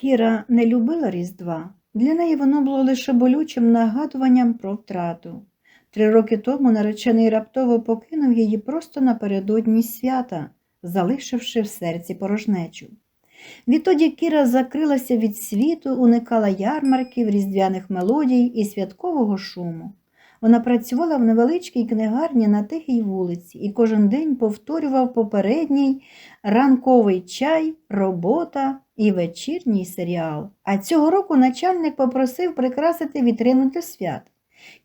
Кіра не любила Різдва. Для неї воно було лише болючим нагадуванням про втрату. Три роки тому наречений раптово покинув її просто напередодні свята, залишивши в серці порожнечу. Відтоді Кіра закрилася від світу, уникала ярмарків, різдвяних мелодій і святкового шуму. Вона працювала в невеличкій книгарні на тихій вулиці і кожен день повторював попередній ранковий чай, робота і вечірній серіал. А цього року начальник попросив прикрасити вітрину для свят.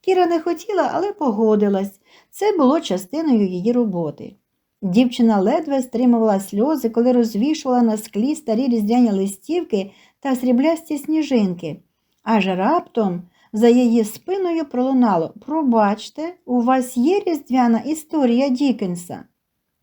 Кіра не хотіла, але погодилась. Це було частиною її роботи. Дівчина ледве стримувала сльози, коли розвішувала на склі старі різдвяні листівки та сріблясті сніжинки. Аж раптом за її спиною пролунало Пробачте, у вас є різдвяна історія Дікенса.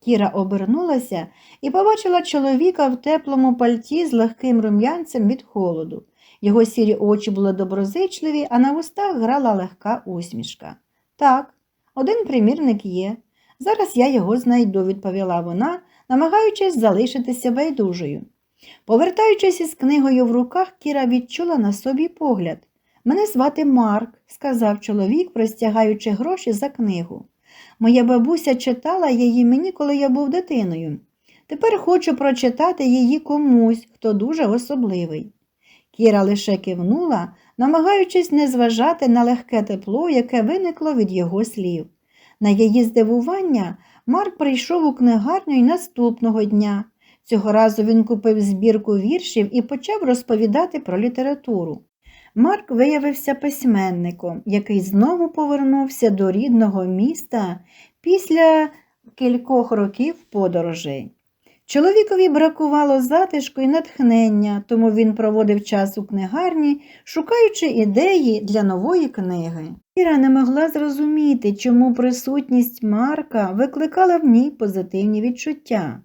Кіра обернулася і побачила чоловіка в теплому пальті з легким рум'янцем від холоду. Його сірі очі були доброзичливі, а на вустах грала легка усмішка. Так, один примірник є. Зараз я його знайду, відповіла вона, намагаючись залишитися байдужою. Повертаючись із книгою в руках, Кіра відчула на собі погляд. Мене звати Марк, сказав чоловік, простягаючи гроші за книгу. Моя бабуся читала її мені, коли я був дитиною. Тепер хочу прочитати її комусь, хто дуже особливий. Кіра лише кивнула, намагаючись не зважати на легке тепло, яке виникло від його слів. На її здивування Марк прийшов у книгарню й наступного дня. Цього разу він купив збірку віршів і почав розповідати про літературу. Марк виявився письменником, який знову повернувся до рідного міста після кількох років подорожей. Чоловікові бракувало затишку і натхнення, тому він проводив час у книгарні, шукаючи ідеї для нової книги. Іра не могла зрозуміти, чому присутність Марка викликала в ній позитивні відчуття.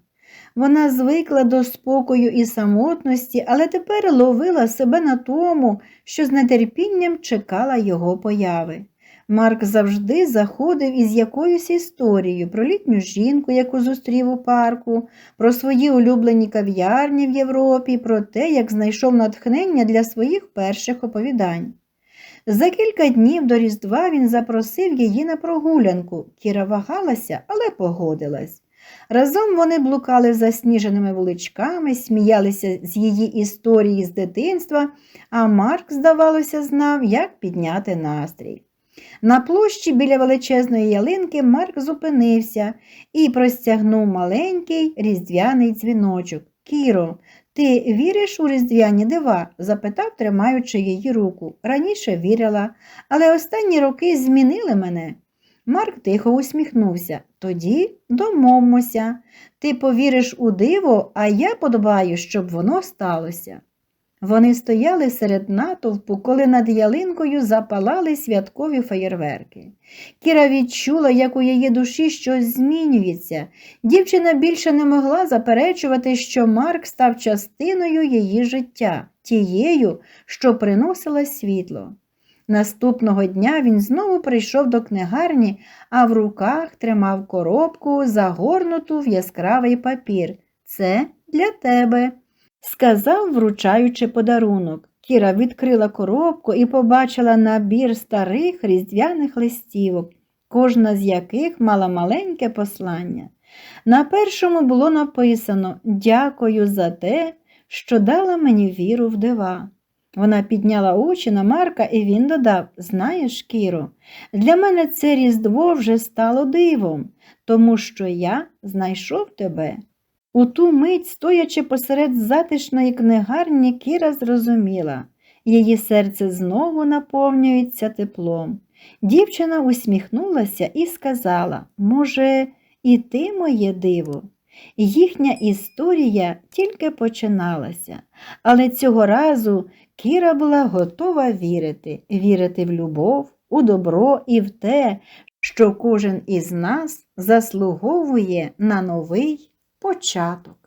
Вона звикла до спокою і самотності, але тепер ловила себе на тому, що з нетерпінням чекала його появи. Марк завжди заходив із якоюсь історією про літню жінку, яку зустрів у парку, про свої улюблені кав'ярні в Європі, про те, як знайшов натхнення для своїх перших оповідань. За кілька днів до Різдва він запросив її на прогулянку. Кіра вагалася, але погодилась. Разом вони блукали засніженими вуличками, сміялися з її історії з дитинства, а Марк, здавалося, знав, як підняти настрій. На площі біля величезної ялинки Марк зупинився і простягнув маленький різдвяний дзвіночок. Кіро, ти віриш у різдвяні дива? запитав, тримаючи її руку. Раніше вірила, але останні роки змінили мене. Марк тихо усміхнувся. Тоді домовмося. Ти повіриш у диво, а я подбаю, щоб воно сталося. Вони стояли серед натовпу, коли над ялинкою запалали святкові феєрверки. Кіра відчула, як у її душі щось змінюється. Дівчина більше не могла заперечувати, що Марк став частиною її життя, тією, що приносила світло. Наступного дня він знову прийшов до книгарні, а в руках тримав коробку, загорнуту в яскравий папір. Це для тебе, сказав, вручаючи подарунок. Кіра відкрила коробку і побачила набір старих різдвяних листівок, кожна з яких мала маленьке послання. На першому було написано Дякую за те, що дала мені віру в дива. Вона підняла очі на Марка, і він додав Знаєш, Кіро, для мене це Різдво вже стало дивом, тому що я знайшов тебе. У ту мить, стоячи посеред затишної книгарні, Кіра зрозуміла, її серце знову наповнюється теплом. Дівчина усміхнулася і сказала Може, і ти моє диво? Їхня історія тільки починалася, але цього разу Кіра була готова вірити, вірити в любов, у добро і в те, що кожен із нас заслуговує на новий початок.